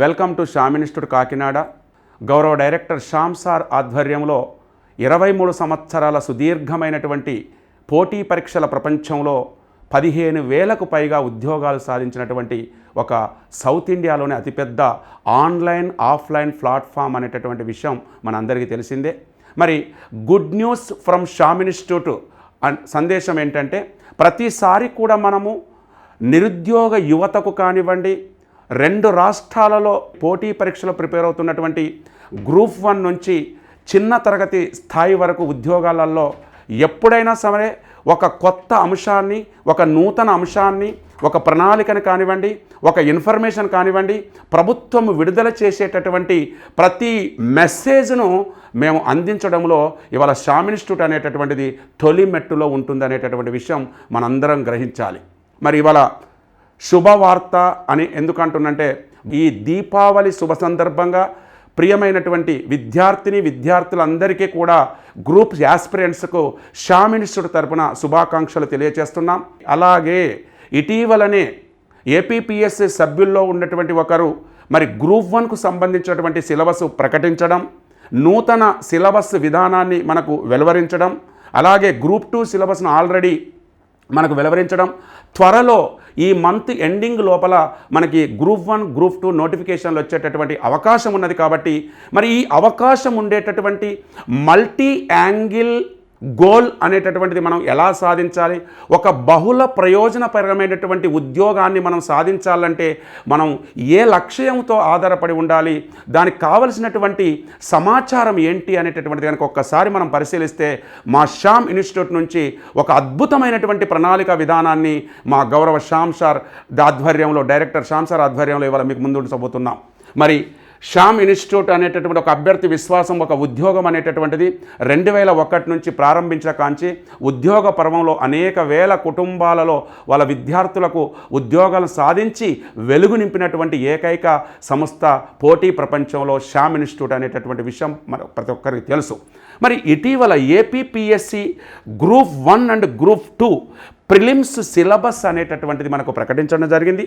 Welcome to Shyam Kakinada. గౌరవ director Shyam sir ఆధ్వర్యంలో ఇరవై మూడు సంవత్సరాల సుదీర్ఘమైనటువంటి పోటీ పరీక్షల ప్రపంచంలో పదిహేను వేలకు పైగా ఉద్యోగాలు సాధించినటువంటి ఒక సౌత్ ఇండియాలోనే అతిపెద్ద ఆన్లైన్ ఆఫ్లైన్ ప్లాట్ఫామ్ అనేటటువంటి విషయం మనందరికీ తెలిసిందే. మరి good news from Sham institute సందేశం ఏంటంటే ప్రతిసారి కూడా మనము నిరుద్యోగ యువతకు కానివ్వండి రెండు రాష్ట్రాలలో పోటీ పరీక్షలు ప్రిపేర్ అవుతున్నటువంటి గ్రూప్ వన్ నుంచి చిన్న తరగతి స్థాయి వరకు ఉద్యోగాలలో ఎప్పుడైనా సరే ఒక కొత్త అంశాన్ని ఒక నూతన అంశాన్ని ఒక ప్రణాళికను కానివ్వండి ఒక ఇన్ఫర్మేషన్ కానివ్వండి ప్రభుత్వం విడుదల చేసేటటువంటి ప్రతి మెసేజ్ను మేము అందించడంలో ఇవాళ షామ్ ఇన్స్టిట్యూట్ అనేటటువంటిది తొలి మెట్టులో ఉంటుందనేటటువంటి విషయం మనందరం గ్రహించాలి. మరి ఇవాళ శుభవార్త అని ఎందుకు అంటున్నంటే ఈ దీపావళి శుభ సందర్భంగా ప్రియమైనటువంటి విద్యార్థిని విద్యార్థులందరికీ కూడా గ్రూప్ యాస్పిరెంట్స్కు షామినిస్టుడు తరపున శుభాకాంక్షలు తెలియజేస్తున్నాం అలాగే ఇటీవలనే ఏపీపీఎస్సీ సభ్యుల్లో ఉన్నటువంటి ఒకరు మరి గ్రూప్ వన్కు సంబంధించినటువంటి సిలబస్ ప్రకటించడం నూతన సిలబస్ విధానాన్ని మనకు వెలువరించడం అలాగే గ్రూప్ టూ సిలబస్ను ఆల్రెడీ మనకు వెలువరించడం త్వరలో ఈ మంత్ ఎండింగ్ లోపల మనకి గ్రూప్ వన్ గ్రూప్ టూ నోటిఫికేషన్లు వచ్చేటటువంటి అవకాశం ఉన్నది కాబట్టి మరి ఈ అవకాశం ఉండేటటువంటి మల్టీ యాంగిల్ గోల్ అనేటటువంటిది మనం ఎలా సాధించాలి? ఒక బహుళ ప్రయోజనపరమైనటువంటి ఉద్యోగాన్ని మనం సాధించాలంటే మనం ఏ లక్ష్యంతో ఆధారపడి ఉండాలి? దానికి కావలసినటువంటి సమాచారం ఏంటి అనేటటువంటిది కనుక ఒక్కసారి మనం పరిశీలిస్తే మా శ్యామ్ ఇన్స్టిట్యూట్ నుంచి ఒక అద్భుతమైనటువంటి ప్రణాళిక విధానాన్ని మా గౌరవ శ్యామ్ సార్ ఆధ్వర్యంలో డైరెక్టర్ శ్యామ్ సార్ ఆధ్వర్యంలో ఇవాళ మీకు ముందు ఉంచబోతున్నాం మరి శ్యామ్ ఇన్స్టిట్యూట్ అనేటటువంటి ఒక అభ్యర్థి విశ్వాసం ఒక ఉద్యోగం అనేటటువంటిది రెండు వేల ఒకటి నుంచి ప్రారంభించిన కాంచి ఉద్యోగ పర్వంలో అనేక వేల కుటుంబాలలో వాళ్ళ విద్యార్థులకు ఉద్యోగాలు సాధించి వెలుగు నింపినటువంటి ఏకైక సంస్థ పోటీ ప్రపంచంలో శ్యామ్ ఇన్స్టిట్యూట్ అనేటటువంటి విషయం ప్రతి ఒక్కరికి తెలుసు. మరి ఇటీవల APPSC group one and group two prelims syllabus అనేటటువంటిది మనకు ప్రకటించడం జరిగింది.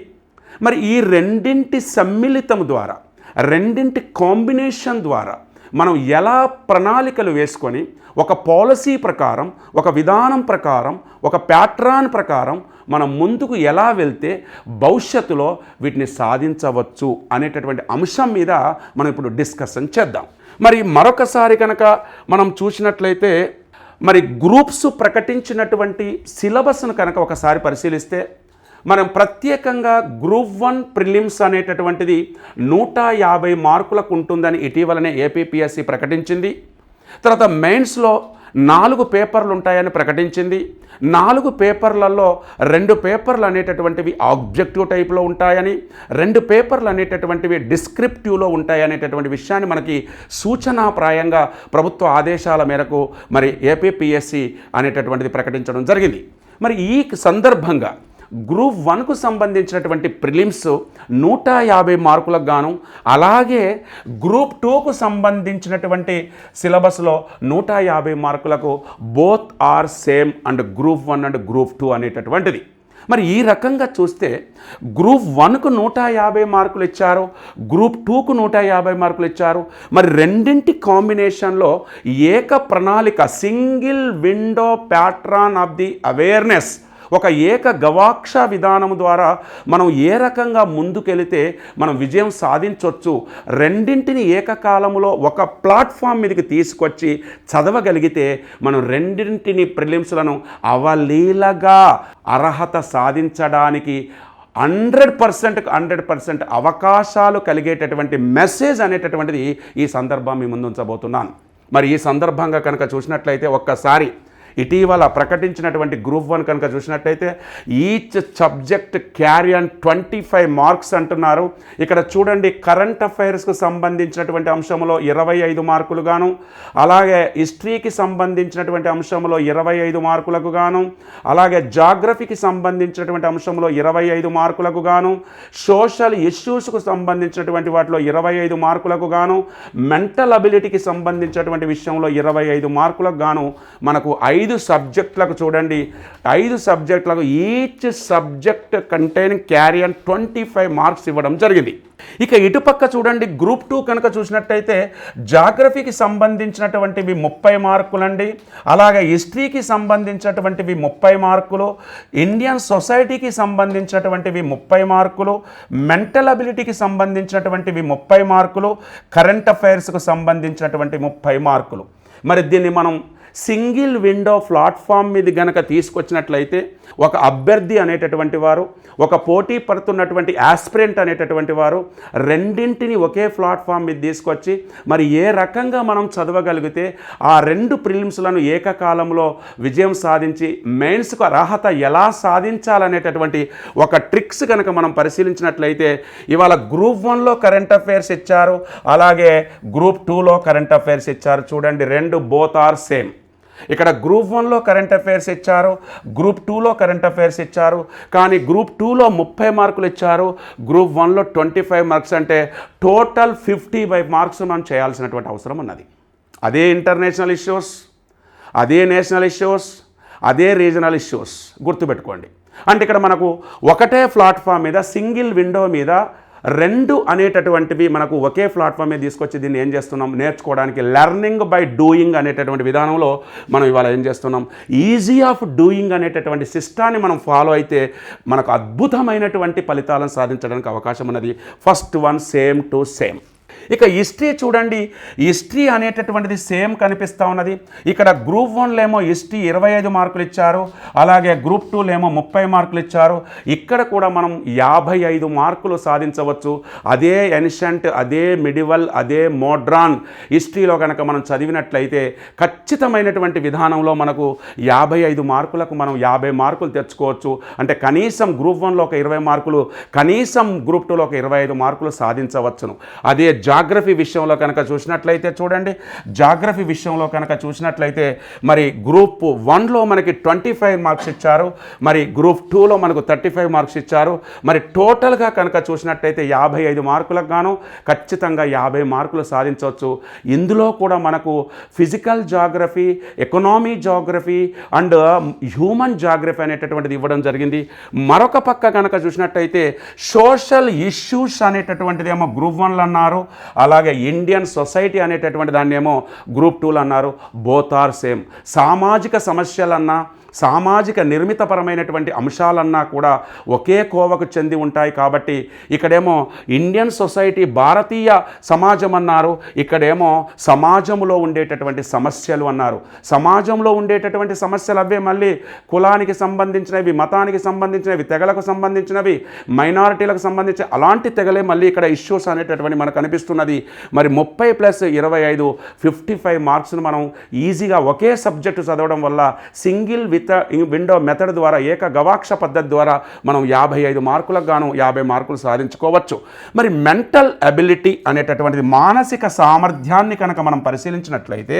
మరి ఈ రెండింటి సమ్మిళితం ద్వారా రెండింటి కాంబినేషన్ ద్వారా మనం ఎలా ప్రణాళికలు వేసుకొని ఒక పాలసీ ప్రకారం ఒక విధానం ప్రకారం ఒక ప్యాట్రాన్ ప్రకారం మనం ముందుకు ఎలా వెళ్తే భవిష్యత్తులో వీటిని సాధించవచ్చు అనేటటువంటి అంశం మీద మనం ఇప్పుడు డిస్కషన్ చేద్దాం. మరి మరొకసారి కనుక మనం చూసినట్లయితే మరి గ్రూప్స్ ప్రకటించినటువంటి సిలబస్ను కనుక ఒకసారి పరిశీలిస్తే మనం ప్రత్యేకంగా గ్రూప్ వన్ ప్రిలిమ్స్ అనేటటువంటిది నూట యాభై మార్కులకు ఉంటుందని ఇటీవలనే ఏపీపీఎస్సి ప్రకటించింది. తర్వాత మెయిన్స్లో నాలుగు పేపర్లు ఉంటాయని ప్రకటించింది. నాలుగు పేపర్లలో రెండు పేపర్లు అనేటటువంటివి ఆబ్జెక్టివ్ టైప్లో ఉంటాయని రెండు పేపర్లు అనేటటువంటివి డిస్క్రిప్టివ్లో ఉంటాయి అనేటటువంటి విషయాన్ని మనకి సూచనాప్రాయంగా ప్రభుత్వ ఆదేశాల మేరకు మరి ఏపీపీఎస్సి అనేటటువంటిది ప్రకటించడం జరిగింది. మరి ఈ సందర్భంగా గ్రూప్ వన్కు సంబంధించినటువంటి ప్రిలిమ్స్ నూట యాభై మార్కులకు గాను అలాగే గ్రూప్ టూకు సంబంధించినటువంటి సిలబస్లో నూట యాభై మార్కులకు both are same and group one and group two అనేటటువంటిది. మరి ఈ రకంగా చూస్తే గ్రూప్ వన్కు నూట యాభై మార్కులు ఇచ్చారు గ్రూప్ టూకు నూట యాభై మార్కులు ఇచ్చారు. మరి రెండింటి కాంబినేషన్లో ఏక ప్రణాళిక single window pattern of the awareness ఒక ఏక గవాక్ష విధానం ద్వారా మనం ఏ రకంగా ముందుకెళితే మనం విజయం సాధించవచ్చు రెండింటిని ఏకకాలంలో ఒక ప్లాట్ఫామ్ మీదకి తీసుకొచ్చి చదవగలిగితే మనం రెండింటిని ప్రిలిమ్స్లను అవలీలగా అర్హత సాధించడానికి హండ్రెడ్ పర్సెంట్ హండ్రెడ్ పర్సెంట్ అవకాశాలు కలిగేటటువంటి మెసేజ్ అనేటటువంటిది ఈ సందర్భం మీ ముందు ఉంచబోతున్నాను. మరి ఈ సందర్భంగా కనుక చూసినట్లయితే ఒక్కసారి ఇటీవల ప్రకటించినటువంటి గ్రూప్ వన్ కనుక చూసినట్టయితే each subject carry and twenty five marks అంటున్నారు. ఇక్కడ చూడండి కరెంట్ అఫైర్స్కు సంబంధించినటువంటి అంశంలో ఇరవై ఐదు మార్కులు గాను అలాగే హిస్టరీకి సంబంధించినటువంటి అంశంలో ఇరవై ఐదు మార్కులకు గాను అలాగే జాగ్రఫీకి సంబంధించినటువంటి అంశంలో ఇరవై ఐదు మార్కులకు గాను సోషల్ ఇష్యూస్కు సంబంధించినటువంటి వాటిలో ఇరవై ఐదు మార్కులకు గాను మెంటల్ అబిలిటీకి సంబంధించినటువంటి విషయంలో ఇరవై ఐదు మార్కులకు గాను మనకు ఐదు సబ్జెక్టులకు చూడండి. ఐదు సబ్జెక్టులకు each subject containing carry and twenty five marks ఇవ్వడం జరిగింది. ఇక ఇటుపక్క చూడండి గ్రూప్ టూ కనుక చూసినట్టయితే జాగ్రఫీకి సంబంధించినటువంటివి ముప్పై మార్కులండి. అలాగే హిస్టరీకి సంబంధించినటువంటివి ముప్పై మార్కులు. ఇండియన్ సొసైటీకి సంబంధించినటువంటివి ముప్పై మార్కులు. మెంటల్ అబిలిటీకి సంబంధించినటువంటివి ముప్పై మార్కులు. కరెంట్ అఫైర్స్కు సంబంధించినటువంటి ముప్పై మార్కులు. మరి దీన్ని మనం సింగిల్ విండో ప్లాట్ఫామ్ మీద గనక తీసుకొచ్చినట్లయితే ఒక అభ్యర్థి అనేటటువంటి వారు ఒక పోటీ పడుతున్నటువంటి యాస్పిరెంట్ అనేటటువంటి వారు రెండింటిని ఒకే ప్లాట్ఫామ్ మీద తీసుకొచ్చి మరి ఏ రకంగా మనం చదవగలిగితే ఆ రెండు ప్రిలిమ్స్లను ఏకకాలంలో విజయం సాధించి మెయిన్స్కు అర్హత ఎలా సాధించాలనేటటువంటి ఒక ట్రిక్స్ కనుక మనం పరిశీలించినట్లయితే ఇవాళ గ్రూప్ వన్లో కరెంట్ అఫైర్స్ ఇచ్చారు అలాగే గ్రూప్ టూలో కరెంట్ అఫైర్స్ ఇచ్చారు. చూడండి రెండు బోత్ ఆర్ సేమ్ ఇక్కడ గ్రూప్ వన్లో కరెంట్ అఫైర్స్ ఇచ్చారు గ్రూప్ టూలో కరెంట్ అఫైర్స్ ఇచ్చారు కానీ గ్రూప్ టూలో ముప్పై మార్కులు ఇచ్చారు గ్రూప్ వన్లో ట్వంటీ ఫైవ్ మార్క్స్ అంటే టోటల్ ఫిఫ్టీ ఫైవ్ మార్క్స్ మనం చేయాల్సినటువంటి అవసరం ఉన్నది. అదే ఇంటర్నేషనల్ ఇష్యూస్ అదే నేషనల్ ఇష్యూస్ అదే రీజనల్ ఇష్యూస్ గుర్తుపెట్టుకోండి. అంటే ఇక్కడ మనకు ఒకటే ప్లాట్ఫామ్ మీద సింగిల్ విండో మీద రెండు అనేటటువంటివి మనకు ఒకే ప్లాట్ఫామ్ తీసుకొచ్చి దీన్ని ఏం చేస్తున్నాం? నేర్చుకోవడానికి లెర్నింగ్ బై డూయింగ్ అనేటటువంటి విధానంలో మనం ఇవాళ ఏం చేస్తున్నాం? ఈజీ ఆఫ్ డూయింగ్ అనేటటువంటి సిస్టాన్ని మనం ఫాలో అయితే మనకు అద్భుతమైనటువంటి ఫలితాలను సాధించడానికి అవకాశం ఉన్నది. First one same to same ఇక హిస్టరీ చూడండి. హిస్టరీ అనేటటువంటిది సేమ్ కనిపిస్తూ ఉన్నది. ఇక్కడ గ్రూప్ వన్లో ఏమో హిస్టరీ ఇరవై ఐదు మార్కులు ఇచ్చారు. అలాగే గ్రూప్ టూలో ఏమో ముప్పై మార్కులు ఇచ్చారు. ఇక్కడ కూడా మనం యాభై ఐదు మార్కులు సాధించవచ్చు. అదే ఎన్షంట్ అదే మిడివల్ అదే మోడ్రాన్ హిస్టరీలో కనుక మనం చదివినట్లయితే ఖచ్చితమైనటువంటి విధానంలో మనకు యాభై ఐదు మార్కులకు మనం యాభై మార్కులు తెచ్చుకోవచ్చు. అంటే కనీసం గ్రూప్ వన్లో ఒక ఇరవై మార్కులు కనీసం గ్రూప్ టూలో ఒక ఇరవై ఐదు మార్కులు సాధించవచ్చును. అదే జాగ్రఫీ విషయంలో కనుక చూసినట్లయితే చూడండి జాగ్రఫీ విషయంలో కనుక చూసినట్లయితే మరి గ్రూప్ వన్లో మనకి ట్వంటీ ఫైవ్ మార్క్స్ ఇచ్చారు మరి గ్రూప్ టూలో మనకు థర్టీ ఫైవ్ మార్క్స్ ఇచ్చారు మరి టోటల్గా కనుక చూసినట్లయితే యాభై ఐదు మార్కులకు గాను ఖచ్చితంగా యాభై మార్కులు సాధించవచ్చు. ఇందులో కూడా మనకు physical geography economy geography and human geography అనేటటువంటిది ఇవ్వడం జరిగింది. మరొక పక్క కనుక చూసినట్టయితే సోషల్ ఇష్యూస్ అనేటటువంటిది ఏమో గ్రూప్ వన్లు అన్నారు అలాగే ఇండియన్ సొసైటీ అనేటటువంటి దాన్ని ఏమో గ్రూప్ టూలు అన్నారు. బోత్ ఆర్ సేమ్ సామాజిక సమస్యలన్నా సామాజిక నిర్మితపరమైనటువంటి అంశాలన్నా కూడా ఒకే కోవకు చెంది ఉంటాయి కాబట్టి ఇక్కడేమో ఇండియన్ సొసైటీ భారతీయ సమాజం అన్నారు ఇక్కడేమో సమాజంలో ఉండేటటువంటి సమస్యలు అన్నారు. సమాజంలో ఉండేటటువంటి సమస్యలు అవే మళ్ళీ కులానికి సంబంధించినవి మతానికి సంబంధించినవి తెగలకు సంబంధించినవి మైనారిటీలకు సంబంధించి అలాంటి తెగలే మళ్ళీ ఇక్కడ ఇష్యూస్ అనేటటువంటి మనకు కనిపిస్తున్నది మరి ముప్పై ప్లస్ ఇరవై ఐదు ఫిఫ్టీ ఫైవ్ మార్క్స్ను మనం ఈజీగా ఒకే సబ్జెక్టు చదవడం వల్ల సింగిల్ విత్ విండో మెథడ్ ద్వారా ఏక గవాక్ష పద్ధతి ద్వారా మనం యాభై ఐదు మార్కులకు గాను యాభై మార్కులు సాధించుకోవచ్చు. మరి మెంటల్ అబిలిటీ అనేటటువంటిది మానసిక సామర్థ్యాన్ని కనుక మనం పరిశీలించినట్లయితే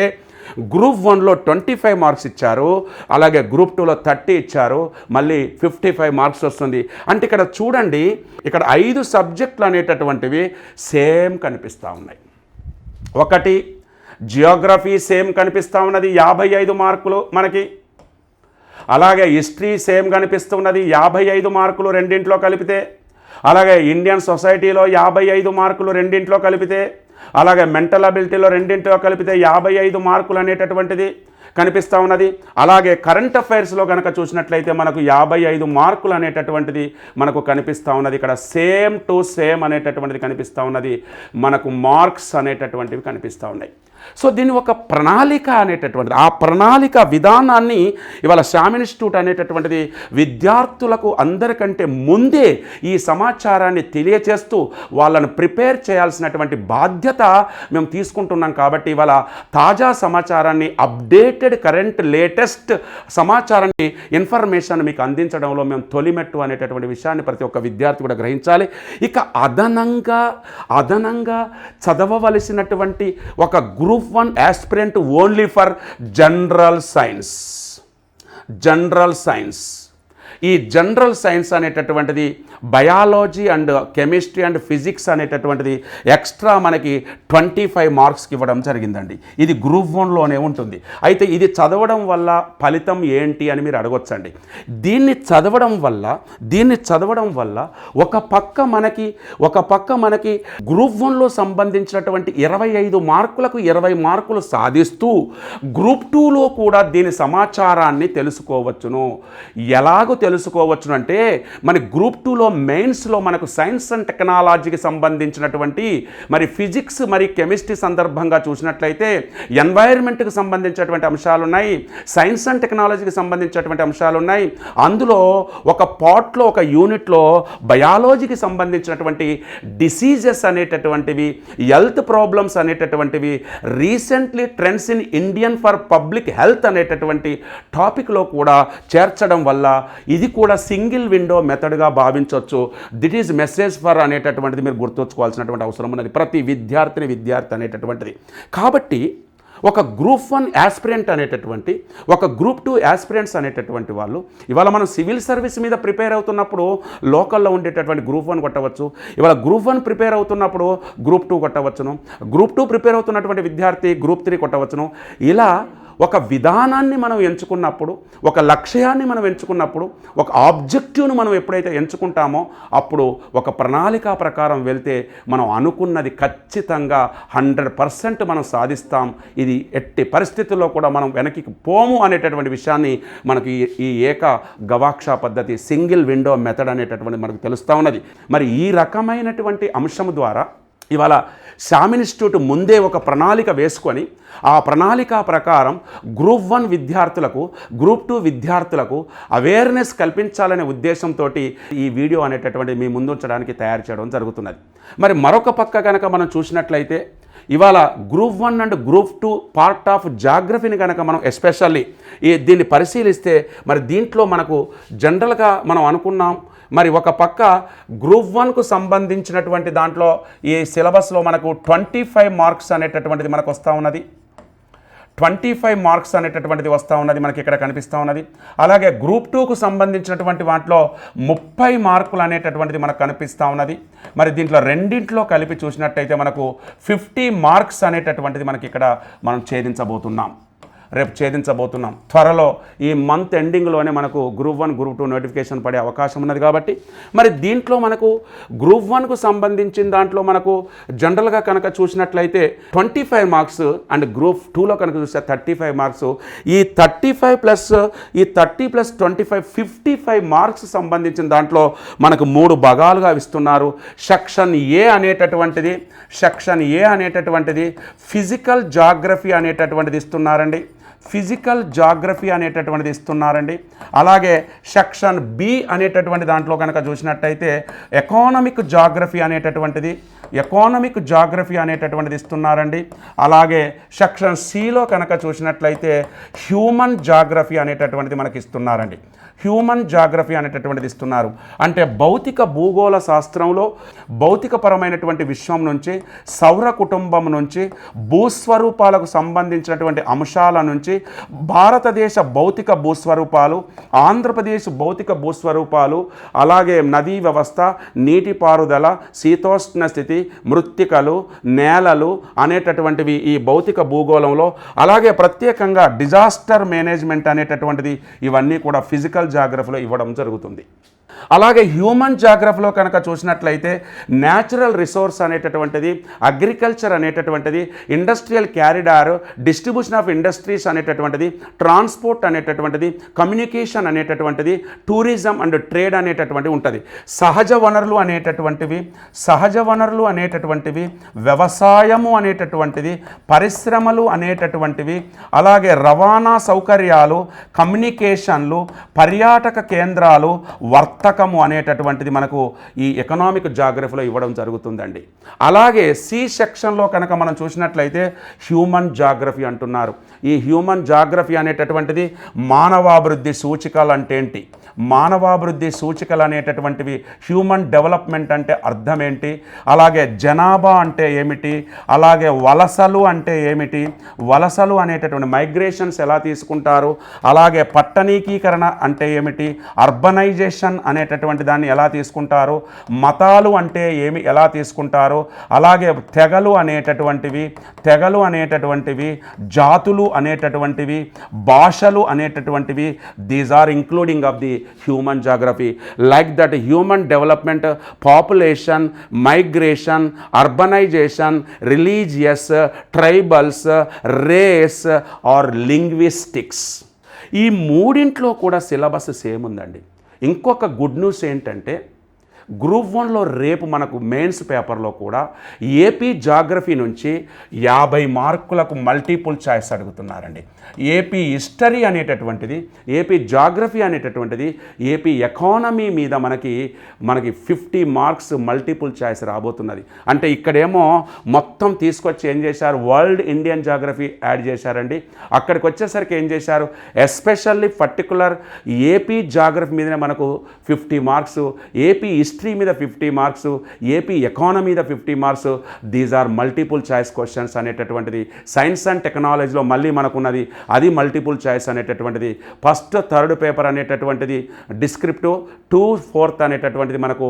గ్రూప్ వన్లో ట్వంటీ ఫైవ్ మార్క్స్ ఇచ్చారు అలాగే గ్రూప్ టూలో థర్టీ ఇచ్చారు మళ్ళీ ఫిఫ్టీ ఫైవ్ మార్క్స్ వస్తుంది. అంటే ఇక్కడ చూడండి ఇక్కడ ఐదు సబ్జెక్టులు అనేటటువంటివి సేమ్ కనిపిస్తూ ఉన్నాయి. ఒకటి జియోగ్రఫీ సేమ్ కనిపిస్తూ ఉన్నది యాభై ఐదు మార్కులు మనకి. అలాగే హిస్టరీ సేమ్ కనిపిస్తున్నది యాభై ఐదు మార్కులు రెండింట్లో కలిపితే అలాగే ఇండియన్ సొసైటీలో యాభై ఐదు మార్కులు రెండింట్లో కలిపితే అలాగే మెంటల్ అబిలిటీలో రెండింటిలో కలిపితే యాభై ఐదు మార్కులు అనేటటువంటిది కనిపిస్తూ ఉన్నది. అలాగే కరెంట్ అఫైర్స్లో కనుక చూసినట్లయితే మనకు యాభై ఐదు మార్కులు అనేటటువంటిది మనకు కనిపిస్తూ ఉన్నది. ఇక్కడ సేమ్ టు సేమ్ అనేటటువంటిది కనిపిస్తూ ఉన్నది. మనకు మార్క్స్ అనేటటువంటివి కనిపిస్తూ ఉన్నాయి. సో దీని ఒక ప్రణాళిక అనేటటువంటిది. ఆ ప్రణాళిక విధానాన్ని ఇవాళ శ్యామ్ ఇన్స్టిట్యూట్ అనేటటువంటిది విద్యార్థులకు అందరికంటే ముందే ఈ సమాచారాన్ని తెలియచేస్తూ వాళ్ళను ప్రిపేర్ చేయాల్సినటువంటి బాధ్యత మేము తీసుకుంటున్నాం కాబట్టి ఇవాళ తాజా సమాచారాన్ని అప్డేటెడ్ కరెంట్ లేటెస్ట్ సమాచారాన్ని ఇన్ఫర్మేషన్ మీకు అందించడంలో మేము తొలిమెట్టు అనేటటువంటి విషయాన్ని ప్రతి ఒక్క విద్యార్థి కూడా గ్రహించాలి. ఇక అదనంగా అదనంగా చదవవలసినటువంటి ఒక group one aspirant only for general science general science ఈ జనరల్ సైన్స్ అనేటటువంటిది biology and chemistry and physics అనేటటువంటిది ఎక్స్ట్రా మనకి ట్వంటీ ఫైవ్ మార్క్స్కి ఇవ్వడం జరిగిందండి. ఇది గ్రూప్ వన్లోనే ఉంటుంది. అయితే ఇది చదవడం వల్ల ఫలితం ఏంటి అని మీరు అడగొచ్చండి. దీన్ని చదవడం వల్ల దీన్ని చదవడం వల్ల ఒక పక్క మనకి ఒక పక్క మనకి గ్రూప్ వన్లో సంబంధించినటువంటి ఇరవై ఐదు మార్కులకు ఇరవై మార్కులు సాధిస్తూ గ్రూప్ టూలో కూడా దీని సమాచారాన్ని తెలుసుకోవచ్చును. ఎలాగో తెలుసుకోవచ్చును అంటే మన గ్రూప్ టూలో మెయిన్స్లో మనకు సైన్స్ అండ్ టెక్నాలజీకి సంబంధించినటువంటి మరి ఫిజిక్స్ మరి కెమిస్ట్రీ సందర్భంగా చూసినట్లయితే ఎన్వైర్న్మెంట్కి సంబంధించినటువంటి అంశాలు ఉన్నాయి సైన్స్ అండ్ టెక్నాలజీకి సంబంధించినటువంటి అంశాలు ఉన్నాయి అందులో ఒక పార్ట్లో ఒక యూనిట్లో బయాలజీకి సంబంధించినటువంటి డిసీజెస్ అనేటటువంటివి హెల్త్ ప్రాబ్లమ్స్ అనేటటువంటివి recently trends in Indian for public health అనేటటువంటి టాపిక్లో కూడా చేర్చడం వల్ల ఇది కూడా సింగిల్ విండో మెథడ్గా భావించవచ్చు దిట్ ఈజ్ మెసేజ్ ఫర్ అనేటటువంటిది మీరు గుర్తుంచుకోవాల్సినటువంటి అవసరం ఉన్నది. ప్రతి విద్యార్థిని విద్యార్థి అనేటటువంటిది. కాబట్టి ఒక గ్రూప్ వన్ యాస్పిరెంట్ అనేటటువంటి ఒక గ్రూప్ టూ యాస్పిరెంట్స్ అనేటటువంటి వాళ్ళు ఇవాళ మనం సివిల్ సర్వీస్ మీద ప్రిపేర్ అవుతున్నప్పుడు లోకల్లో ఉండేటటువంటి గ్రూప్ వన్ కొట్టవచ్చు. ఇవాళ గ్రూప్ వన్ ప్రిపేర్ అవుతున్నప్పుడు గ్రూప్ టూ కొట్టవచ్చును. గ్రూప్ టూ ప్రిపేర్ అవుతున్నటువంటి విద్యార్థి గ్రూప్ త్రీ కొట్టవచ్చును. ఇలా ఒక విధానాన్ని మనం ఎంచుకున్నప్పుడు ఒక లక్ష్యాన్ని మనం ఎంచుకున్నప్పుడు ఒక ఆబ్జెక్టివ్ను మనం ఎప్పుడైతే ఎంచుకుంటామో అప్పుడు ఒక ప్రణాళిక ప్రకారం వెళ్తే మనం అనుకున్నది ఖచ్చితంగా హండ్రెడ్ పర్సెంట్ మనం సాధిస్తాం. ఇది ఎట్టి పరిస్థితుల్లో కూడా మనం వెనక్కి పోము అనేటటువంటి విషయాన్ని మనకి ఈ- ఈ ఏక గవాక్ష పద్ధతి సింగిల్ విండో మెథడ్ అనేటటువంటి మనకు తెలుస్తూ ఉన్నది. మరి ఈ రకమైనటువంటి అంశం ద్వారా ఇవాళ శామ్ ఇన్స్టిట్యూట్ ముందే ఒక ప్రణాళిక వేసుకొని ఆ ప్రణాళిక ప్రకారం గ్రూప్ వన్ విద్యార్థులకు గ్రూప్ టూ విద్యార్థులకు అవేర్నెస్ కల్పించాలనే ఉద్దేశంతో ఈ వీడియో అనేటటువంటి మీ ముందుంచడానికి తయారు చేయడం జరుగుతున్నది. మరి మరొక పక్క కనుక మనం చూసినట్లయితే ఇవాళ group one and group two part of జాగ్రఫీని కనుక మనం ఎస్పెషల్లీ ఈ దీన్ని పరిశీలిస్తే మరి దీంట్లో మనకు జనరల్గా మనం అనుకున్నాం మరి ఒక పక్క గ్రూప్ వన్కు సంబంధించినటువంటి దాంట్లో ఈ సిలబస్లో మనకు ట్వంటీ ఫైవ్ మార్క్స్ అనేటటువంటిది మనకు వస్తూ ఉన్నది. ట్వంటీ ఫైవ్ మార్క్స్ అనేటటువంటిది వస్తూ ఉన్నది మనకి ఇక్కడ కనిపిస్తూ ఉన్నది. అలాగే గ్రూప్ టూకు సంబంధించినటువంటి వాటిలో ముప్పై మార్కులు అనేటటువంటిది మనకు కనిపిస్తూ ఉన్నది. మరి దీంట్లో రెండింటిలో కలిపి చూసినట్టయితే మనకు ఫిఫ్టీ మార్క్స్ అనేటటువంటిది మనకి ఇక్కడ మనం ఛేదించబోతున్నాం. రేపు ఛేదించబోతున్నాం. త్వరలో ఈ మంత్ ఎండింగ్లోనే మనకు group one group two notification పడే అవకాశం ఉన్నది కాబట్టి మరి దీంట్లో మనకు గ్రూప్ వన్కు సంబంధించిన దాంట్లో మనకు జనరల్గా కనుక చూసినట్లయితే twenty five marks and group టూలో కనుక చూస్తే థర్టీ ఫైవ్ మార్క్స్. ఈ థర్టీ ఫైవ్ ప్లస్ ఈ thirty plus twenty five fifty five marks సంబంధించిన దాంట్లో మనకు మూడు భాగాలుగా ఇస్తున్నారు. సెక్షన్ ఏ అనేటటువంటిది సెక్షన్ ఏ అనేటటువంటిది ఫిజికల్ జాగ్రఫీ అనేటటువంటిది ఇస్తున్నారండి. ఫిజికల్ జాగ్రఫీ అనేటటువంటిది ఇస్తున్నారండి. అలాగే సెక్షన్ బి అనేటటువంటి దాంట్లో కనుక చూసినట్టయితే ఎకానమిక్ జాగ్రఫీ అనేటటువంటిది ఎకానమిక్ జాగ్రఫీ అనేటటువంటిది ఇస్తున్నారండి. అలాగే సెక్షన్ సిలో కనుక చూసినట్లయితే హ్యూమన్ జాగ్రఫీ అనేటటువంటిది మనకి ఇస్తున్నారండి. హ్యూమన్ జాగ్రఫీ అనేటటువంటిది ఇస్తున్నారు. అంటే భౌతిక భూగోళ శాస్త్రంలో భౌతికపరమైనటువంటి విశ్వం నుంచి సౌర కుటుంబం నుంచి భూస్వరూపాలకు సంబంధించినటువంటి అంశాల నుంచి భారతదేశ భౌతిక భూస్వరూపాలు ఆంధ్రప్రదేశ్ భౌతిక భూస్వరూపాలు అలాగే నదీ వ్యవస్థ నీటిపారుదల శీతోష్ణ స్థితి మృత్తికలు నేలలు అనేటటువంటివి ఈ భౌతిక భూగోళంలో అలాగే ప్రత్యేకంగా డిజాస్టర్ మేనేజ్మెంట్ అనేటటువంటిది ఇవన్నీ కూడా ఫిజికల్ జాగ్రఫీలో ఇవ్వడం జరుగుతుంది. అలాగే హ్యూమన్ జాగ్రఫీలో కనుక చూసినట్లయితే న్యాచురల్ రిసోర్స్ అనేటటువంటిది అగ్రికల్చర్ అనేటటువంటిది industrial corridor distribution of industries అనేటటువంటిది ట్రాన్స్పోర్ట్ అనేటటువంటిది కమ్యూనికేషన్ అనేటటువంటిది టూరిజం అండ్ ట్రేడ్ అనేటటువంటి ఉంటుంది. సహజ వనరులు అనేటటువంటివి సహజ వనరులు అనేటటువంటివి వ్యవసాయము అనేటటువంటిది పరిశ్రమలు అనేటటువంటివి అలాగే రవాణా సౌకర్యాలు కమ్యూనికేషన్లు పర్యాటక కేంద్రాలు వర్త పుస్తకము అనేటటువంటిది మనకు ఈ ఎకనామిక్ జాగ్రఫీలో ఇవ్వడం జరుగుతుందండి. అలాగే సి సెక్షన్లో కనుక మనం చూసినట్లయితే హ్యూమన్ జాగ్రఫీ అంటున్నారు. ఈ హ్యూమన్ జాగ్రఫీ అనేటటువంటిది మానవాభివృద్ధి సూచికలు అంటే ఏంటి మానవాభివృద్ధి సూచికలు అనేటటువంటివి హ్యూమన్ డెవలప్మెంట్ అంటే అర్థం ఏంటి అలాగే జనాభా అంటే ఏమిటి? అలాగే వలసలు అంటే ఏమిటి? వలసలు అనేటటువంటి మైగ్రేషన్స్ ఎలా తీసుకుంటారు? అలాగే పట్టణీకీకరణ అంటే ఏమిటి? అర్బనైజేషన్ అనేటటువంటి దాన్ని ఎలా తీసుకుంటారు? మతాలు అంటే ఏమి ఎలా తీసుకుంటారు? అలాగే తెగలు అనేటటువంటివి తెగలు అనేటటువంటివి జాతులు అనేటటువంటివి భాషలు అనేటటువంటివి these are including of the human geography like that human development population migration urbanisation religious tribals race or linguistics ఈ మూడింట్లో కూడా సిలబస్ సేమ్ ఉందండి. ఇంకొక గుడ్ న్యూస్ ఏంటంటే గ్రూప్ వన్లో రేపు మనకు మెయిన్స్ పేపర్లో కూడా ఏపీ జాగ్రఫీ నుంచి యాభై మార్కులకు మల్టిపుల్ చాయిస్ అడుగుతున్నారండి. ఏపీ హిస్టరీ అనేటటువంటిది ఏపీ జాగ్రఫీ అనేటటువంటిది ఏపీ ఎకానమీ మీద మనకి మనకి ఫిఫ్టీ మార్క్స్ మల్టిపుల్ చాయిస్ రాబోతున్నది. అంటే ఇక్కడేమో మొత్తం తీసుకొచ్చి ఏం చేశారు? వరల్డ్ ఇండియన్ జాగ్రఫీ యాడ్ చేశారండి. అక్కడికి వచ్చేసరికి ఏం చేశారు? ఎస్పెషల్లీ పర్టికులర్ ఏపీ జాగ్రఫీ మీదనే మనకు ఫిఫ్టీ మార్క్స్ ఏపీ హిస్టరీ మీద ఫిఫ్టీ మార్క్స్ ఏపీ ఎకానమీ మీద fifty marks these are multiple choice questions అనేటటువంటిది. సైన్స్ అండ్ టెక్నాలజీలో మళ్ళీ మనకున్నది అది మల్టిపుల్ చాయిస్ అనేటటువంటిది. ఫస్ట్ థర్డ్ పేపర్ అనేటటువంటిది. డిస్క్రిప్టివ్ టూ ఫోర్త్ అనేటటువంటిది మనకు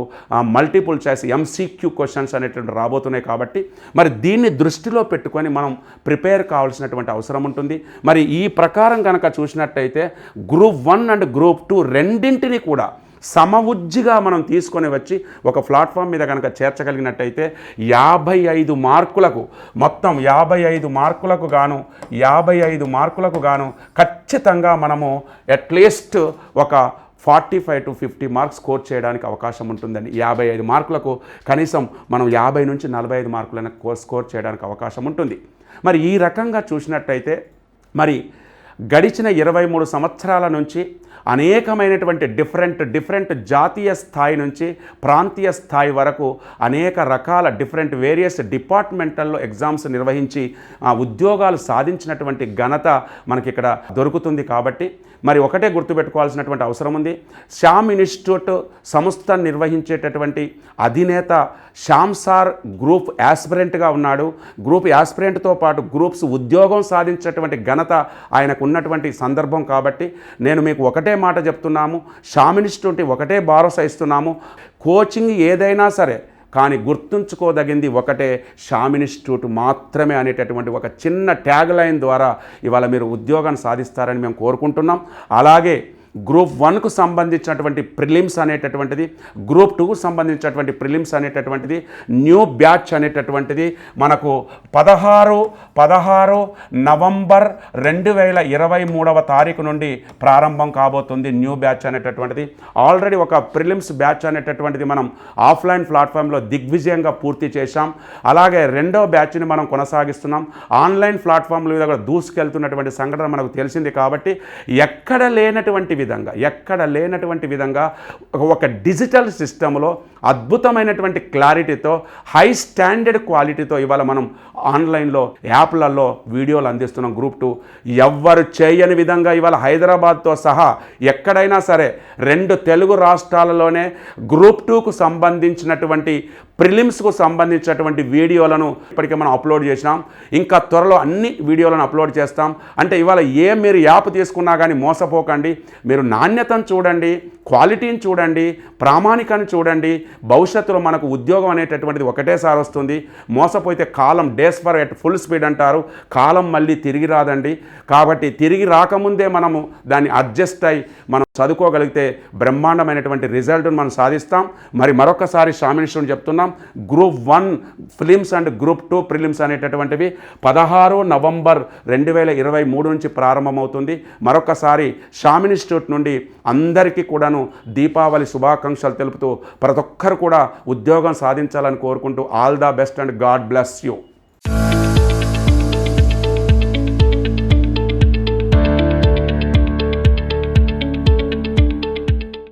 మల్టిపుల్ చాయిస్ ఎంసీక్యూ క్వశ్చన్స్ అనేటువంటి రాబోతున్నాయి కాబట్టి మరి దీన్ని దృష్టిలో పెట్టుకొని మనం ప్రిపేర్ కావాల్సినటువంటి అవసరం ఉంటుంది. మరి ఈ ప్రకారం కనుక చూసినట్టయితే group one and group two రెండింటిని కూడా సమవుజ్జిగా మనం తీసుకొని వచ్చి ఒక ప్లాట్ఫామ్ మీద కనుక చేర్చగలిగినట్టయితే యాభై ఐదు మార్కులకు మొత్తం యాభై ఐదు మార్కులకు గాను యాభై ఐదు మార్కులకు గాను ఖచ్చితంగా మనము అట్లీస్ట్ ఒక forty five to fifty marks score చేయడానికి అవకాశం ఉంటుందండి. యాభై ఐదు మార్కులకు కనీసం మనం యాభై నుంచి నలభై ఐదు మార్కులైన స్కోర్ చేయడానికి అవకాశం ఉంటుంది. మరి ఈ రకంగా చూసినట్టయితే మరి గడిచిన ఇరవై మూడు సంవత్సరాల నుంచి అనేకమైనటువంటి డిఫరెంట్ డిఫరెంట్ జాతీయ స్థాయి నుంచి ప్రాంతీయ స్థాయి వరకు అనేక రకాల డిఫరెంట్ వేరియస్ డిపార్ట్మెంటల్లో ఎగ్జామ్స్ నిర్వహించి ఉద్యోగాలు సాధించినటువంటి ఘనత మనకి ఇక్కడ దొరుకుతుంది కాబట్టి మరి ఒకటే గుర్తుపెట్టుకోవాల్సినటువంటి అవసరం ఉంది. శ్యామ్ ఇన్స్టిట్యూట్ సంస్థ నిర్వహించేటటువంటి అధినేత శ్యామ్ సార్ గ్రూప్ యాస్పిరెంట్గా ఉన్నాడు. గ్రూప్ యాస్పిరెంట్తో పాటు గ్రూప్స్ ఉద్యోగం సాధించేటటువంటి ఘనత ఆయనకు ఉన్నటువంటి సందర్భం కాబట్టి నేను మీకు ఒకటే మాట చెప్తున్నాము. షామినిస్ట్ ఉంటే ఒకటే భరోసా ఇస్తున్నాము. కోచింగ్ ఏదైనా సరే కానీ గుర్తుంచుకోదగింది ఒకటే షామ్ ఇన్స్టిట్యూట్ మాత్రమే అనేటటువంటి ఒక చిన్న ట్యాగ్ లైన్ ద్వారా ఇవాళ మీరు ఉద్యోగాన్ని సాధిస్తారని మేము కోరుకుంటున్నాం. అలాగే గ్రూప్ వన్కు సంబంధించినటువంటి ప్రిలిమ్స్ అనేటటువంటిది గ్రూప్ టూకు సంబంధించినటువంటి ప్రిలిమ్స్ అనేటటువంటిది న్యూ బ్యాచ్ అనేటటువంటిది. మనకు పదహారు పదహారు నవంబర్ రెండు వేల ఇరవై మూడవ తారీఖు నుండి ప్రారంభం కాబోతుంది న్యూ బ్యాచ్ అనేటటువంటిది. ఆల్రెడీ ఒక ప్రిలిమ్స్ బ్యాచ్ అనేటటువంటిది మనం ఆఫ్లైన్ ప్లాట్ఫామ్లో దిగ్విజయంగా పూర్తి చేశాం. అలాగే రెండో బ్యాచ్ని మనం కొనసాగిస్తున్నాం. ఆన్లైన్ ప్లాట్ఫామ్ల మీద కూడా దూసుకెళ్తున్నటువంటి సంఘటన మనకు తెలిసింది కాబట్టి ఎక్కడ లేనటువంటి విధంగా ఎక్కడ లేనటువంటి విధంగా ఒక డిజిటల్ సిస్టంలో అద్భుతమైనటువంటి క్లారిటీతో హై స్టాండర్డ్ క్వాలిటీతో ఇవాళ మనం ఆన్లైన్లో యాప్లలో వీడియోలు అందిస్తున్నాం గ్రూప్ టూ. ఎవ్వరు చేయని విధంగా ఇవాళ హైదరాబాద్తో సహా ఎక్కడైనా సరే రెండు తెలుగు రాష్ట్రాలలోనే గ్రూప్ టూకు సంబంధించినటువంటి ప్రిలిమ్స్కు సంబంధించినటువంటి వీడియోలను ఇప్పటికే మనం అప్లోడ్ చేసినాం. ఇంకా త్వరలో అన్ని వీడియోలను అప్లోడ్ చేస్తాం. అంటే ఇవాళ ఏ మీరు యాప్ తీసుకున్నా కానీ మోసపోకండి. మీరు నాణ్యతను చూడండి. క్వాలిటీని చూడండి ప్రామాణికాన్ని చూడండి భవిష్యత్తులో మనకు ఉద్యోగం అనేటటువంటిది ఒకటేసారి వస్తుంది. మోసపోతే కాలం days for at full speed అంటారు. కాలం మళ్ళీ తిరిగి రాదండి. కాబట్టి తిరిగి రాకముందే మనము దాన్ని అడ్జస్ట్ అయి మనం చదువుకోగలిగితే బ్రహ్మాండమైనటువంటి రిజల్ట్ను మనం సాధిస్తాం. మరి మరొకసారి షామినిషన్ చెప్తున్నాం group one prelims and group two prelims అనేటటువంటివి పదహారు నవంబర్ రెండు వేల ఇరవై మూడు నుంచి ప్రారంభమవుతుంది. మరొకసారి షామ్ ఇన్స్టిట్యూట్ నుండి అందరికీ కూడా గాను దీపావళి శుభాకాంక్షలు తెలుపుతూ ప్రతి ఒక్కరు కూడా ఉద్యోగం సాధించాలని కోరుకుంటూ all the best and God bless you.